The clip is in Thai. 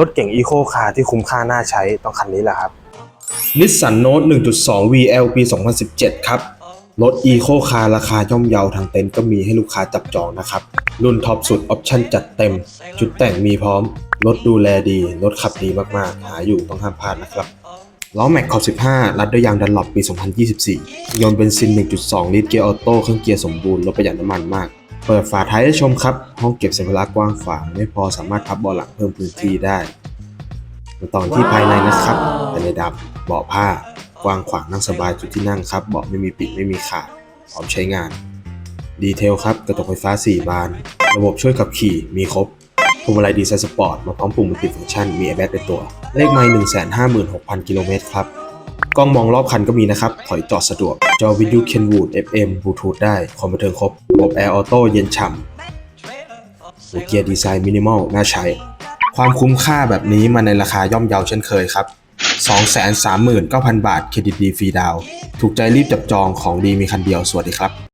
รถเก่งอีโคคาร์ที่คุ้มค่าน่าใช้ต้องคันนี้แหละครับนิสสันโนต1.2 VL ปี 2017 ครับ รถ Eco Car ราคาย่อมเยาทางเต็นท์ก็มีให้ลูกค้าจับจองนะครับ รุ่นท็อปสุดออปชั่นจัดเต็ม จุดแต่งมีพร้อม รถดูแลดี รถขับดีมากๆ หาอยู่ต้องห้ามพลาดนะครับ ล้อแม็กขอบ 15 รัดด้วยยางดันหลบปี 2024 ยนต์เบนซิน 1.2 ลิตรเกียร์ออโต้เครื่องเกียร์สมบูรณ์ รถประหยัดน้ำมันมาก เปิดฝาท้ายให้ชมครับ ห้องเก็บสัมภาระกว้างขวางไม่พอสามารถพับเบาะหลังเพิ่มพื้นที่ได้มาต่อที่ภายในนะครับภายในดำเบาะผ้ากว้างขวางนั่งสบายจุดที่นั่งครับเบาะไม่มีปิดไม่มีขาดพร้อมใช้งาน ดีเทลครับกระจกไฟฟ้า 4 บาน ระบบช่วยขับขี่มีครบพวงมาลัยดีไซน์สปอร์ตมาพร้อมปุ่มมัลติฟังก์ชันมีแอร์แบ็กในตัว เลขไมล์156,000 กิโลเมตรครับ ล้องมองรอบคันก็มีนะครับ ถอยจอดสะดวก จอวิทยุเคนวูด FM บลูทูธได้ คอมบันเทิงครบระบบแอร์ออโต้เย็นฉ่ำเกียร์ดีไซน์มินิมอลน่าใช้ ความคุ้มค่าแบบนี้มาในราคาย่อมเยาเช่นเคยครับ 239,000 บาทเครดิตดีฟรีดาว ถูกใจรีบจับจองของดีมีคันเดียว สวัสดีครับ